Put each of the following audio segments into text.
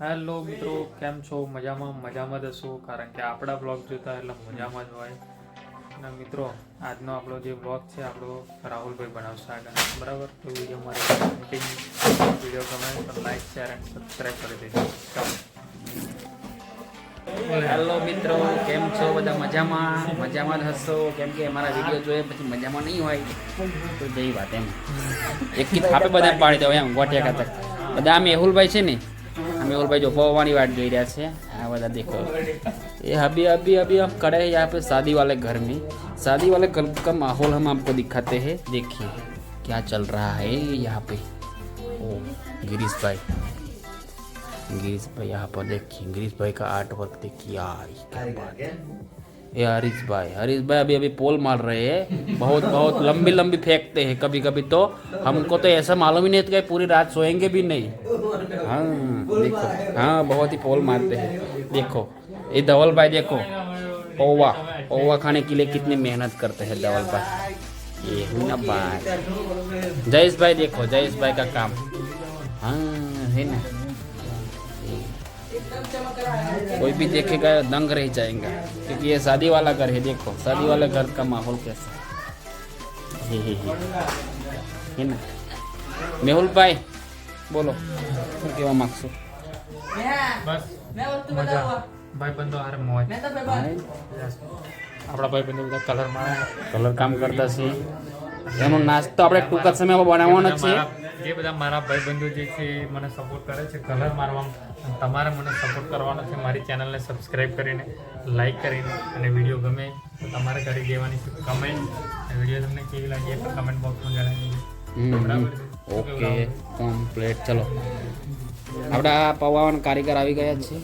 Hello મિત્રો કેમ છો? મજામાં મજામાં જ હશો. કારણ કે આપણા બ્લોગ જોતા એટલે મજામાં જ હોય. અને મિત્રો આજનો આપણો જે બ્લોગ છે આપણો રાહુલભાઈ બનાવશે આગળ બરાબર? તો વીડિયો મારે વીડિયો ગમે તો લાઈક શેર અને સબસ્ક્રાઈબ કરી દેજો. હેલો મિત્રો કેમ છો? બધા મજામાં? મજામાં જ હશો? કેમ કે અમારા વીડિયો જોઈએ પછી મજામાં નહીં હોય. તો જઈ વાત એમ. એક થાપે બધા પાડી દો એમ ગોઠિયા ખાતર. બધા આમ મેહુલભાઈ છે ને મેહુલભાઈ જો પૌવાની વાટ જોઈ રહ્યા છે આ બધા દેખો ये अभी अभी अभी हम खड़े हैं यहाँ पे शादी वाले घर में शादी वाले घर का माहौल हम आपको दिखाते हैं देखिए क्या चल रहा है यहाँ पे ओ गिरीश भाई गिरीश भाई यहाँ पर देखिए गिरीश भाई का आर्ट वर्क देखिए यार ये क्या बात है ये हरीश भाई हरीश भाई अभी अभी पोल मार रहे हैं बहुत बहुत लंबी लंबी फेंकते हैं कभी कभी तो हमको तो ऐसा मालूम ही नहीं था कि पूरी रात सोएंगे भी नहीं हाँ देखो हाँ बहुत ही पोल मारते हैं देखो ये धवल भाई देखो पौवा पौवा खाने के लिए कितनी मेहनत करते हैं धवल भाई ये हुई ना बात जयेश भाई देखो जयेश भाई का काम हाँ है ना कोई भी देखेगा दंग रह जाएगा क्योंकि ये शादी वाला घर है देखो शादी वाले घर का माहौल कैसा है हे, हे, हे। है ना मेहुल भाई બોલો શું કહેવા માંગશો બસ. મજા. ભાઈ બંધો હારે મોજ. આપણા ભાઈ. બંધો બધા કલર મારે કલર કામ કરતા છે. એનો નાસ્તો આપણે ટૂંક જ સમયમાં બનાવવાનો છે. મારા- જે બધા મારા ભાઈબંધો જે છે એ મને સપોર્ટ કરે છે કલર મારવામાં તમારે મને સપોર્ટ કરવાનો છે મારી ચેનલને સબસ્ક્રાઇબ કરીને લાઈક કરીને. અને વીડિયો ગમે તો તમારે કરી દેવાની છે કમેન્ટ વીડિયો તમને કેવી લાગી પણ કમેન્ટ બોક્સમાં જણાવી. બરાબર ઓકે કમ્પ્લીટ ચલો આપણા પવાવાના કારીગર આવી ગયા છે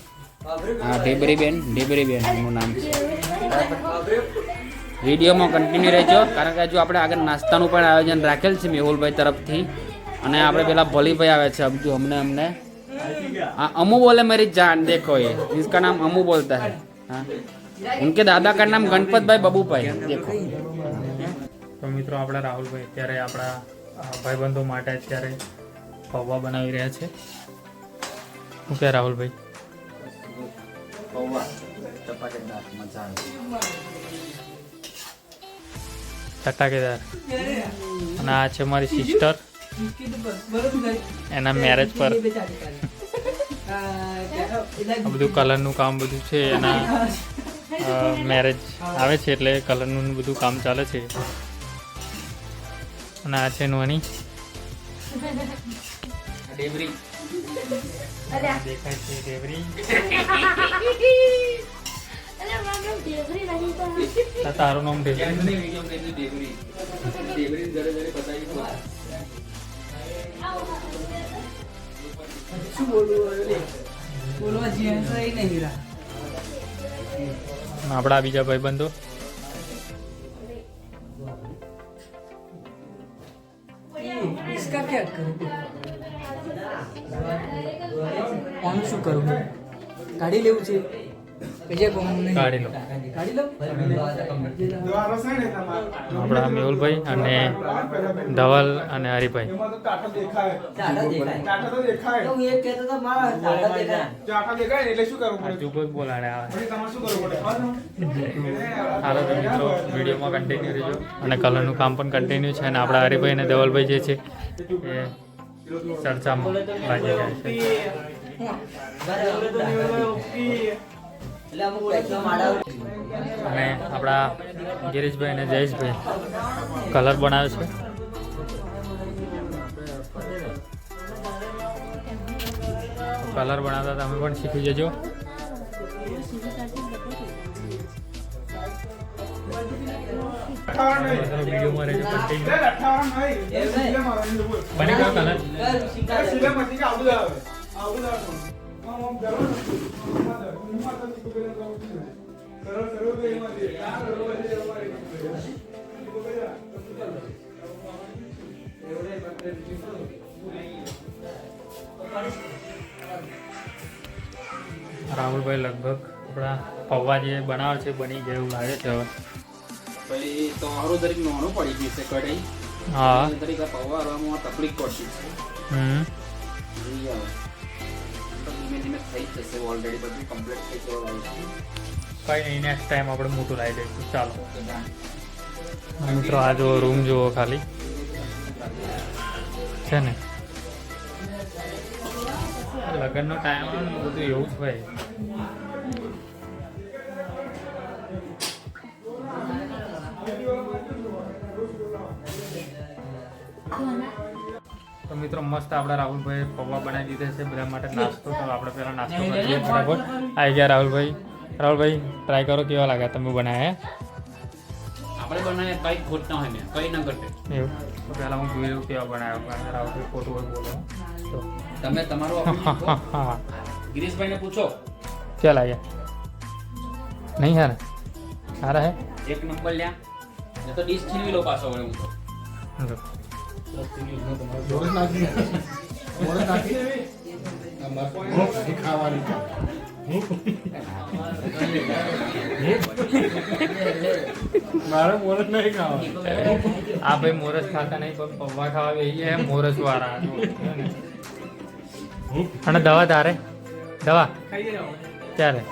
હા ઢેબરી બેન ઢેબરી બેન એમનું નામ છે વિડીયોમાં કન્ટિન્યુ રહેજો કારણ કે હજુ આપણે આગળ નાસ્તાનું પણ આયોજન રાખેલ છે મેહુલભાઈ તરફથી અને આપણે પેલા ભલીભાઈ આવે છે અબજુ અમને અમને हाँ अमू बोले मेरी जान देखो ये इसका नाम अमू बोलता है हाँ उनके दादा का नाम गणपत भाई बबू भाई देखो તો મિત્રો આપણા રાહુલભાઈ અત્યારે આપણા અ, ભાઈબંધો માટે અત્યારે પૌવા બનાવી રહ્યા છે. શું કે રાહુલભાઈ? ચટાકેદાર. અને આ છે મારી સિસ્ટર એના મેરેજ પર. આ બધું કલરનું કામ બધું છે એના મેરેજ આવે છે એટલે કલરનું બધું કામ ચાલે છે. અને આ છે નોની ડેબરી. દેખાય છે ડેબરી. તારું નામ ડેબરી. શું બોલવું બોલવા બીજા ભાઈબંધો. રિક્વેસ્ટ કર કરું કોણ શું કરું કાઢી લેવું છે આપણા મેહુલભાઈ અને ધવલ અને હરિભાઈ. ટાટા દેખાય. તો હું એક કહેતો તો મારા ટાટા દેખાય. આ જુગો જ બોલાડે આવે હાલો. તો મિત્રો વિડીયોમાં કન્ટિન્યુ રહેજો. અને કલરનું કામ પણ કન્ટિન્યુ છે. અને આપણા હરિભાઈ અને ધવલભાઈ જે છે એ ચર્ચામાં લાગી ગયા છે. અને આપણા ગિરીશભાઈ અને જયેશભાઈ કલર બનાવે છે. કલર બનાવતા તમે પણ શીખી જજો. રાહુલભાઈ લગભગ આપણા પૌવા જે બનાવે છે બની ગયા એવું લાગે છે હવે. પછી તો હારું દરેક નાનું પડી ગયું છે કઢાઈ. હા. દરેક આ પૌવા હરવામાં તકલીફ પડતી છે. હમ. થઈ જશે ઓલરેડી બધું કમ્પ્લીટ થઈ જવાનું કઈ નહીં નેક્સ્ટ ટાઈમ આપણે મોટું લાવી દઈશું. ચાલો. મિત્રો આ જુઓ રૂમ જુઓ ખાલી. છે ને? લગ્નનો ટાઈમ આવે ને બધું એવું જ હોય. તો મિત્રો મસ્ત આપણા રાહુલભાઈ પૌવા બનાવી દીધા છે બધા માટે નાસ્તો તો આપણે પહેલા નાસ્તો કરીએ બરાબર આવી ગયા રાહુલભાઈ. રાહુલભાઈ ટ્રાય કરો કેવા લાગ્યા તમે બનાવ્યા? આપણે બનાવીએ કઈ ખોટ ના હોય ને કઈ ના ઘટે. એવું? તો પહેલાં હું જોઈ લઉં કેવા બનાવ્યો રાહુલભાઈ ખોટું હોય બોલો. તો. તમે તમારું કહો. ગિરીશભાઈને પૂછો. લાગ્યા? નહીં યાર સારા હે? એક નંબર લ્યા. એ તો ડીશ છીનવી લો પાછો હવે હું તો. જો. મારે મોરસ નહીં ખાવા આ ભાઈ મોરસ ખાતા નહીં પણ પૌવા ખાવા બેસીએ મોરસ વાળા. અને દવા તારે? દવા? ત્યારે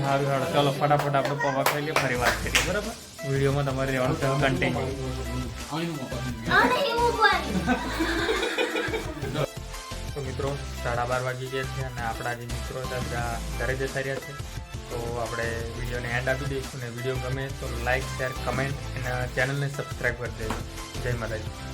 સારું સારું. ચલો ફટાફટ આપણે પૌવા ખાઈ લઈએ ફરી વાત કરીએ બરાબર? વિડીયોમાં તમારે રહેવાનું કન્ટિન્યુ અને એવું પણ તો મિત્રો સાડા બાર વાગી ગયા છે અને આપણા જે મિત્રો હતા બધા ઘરે જતા રહ્યા છે. તો આપણે વિડીયોને એન્ડ આપી દઈશું અને વીડિયો ગમે તો લાઈક શેર કમેન્ટ અને ચેનલને સબસ્ક્રાઈબ કરી દેજો. જય માતાજી.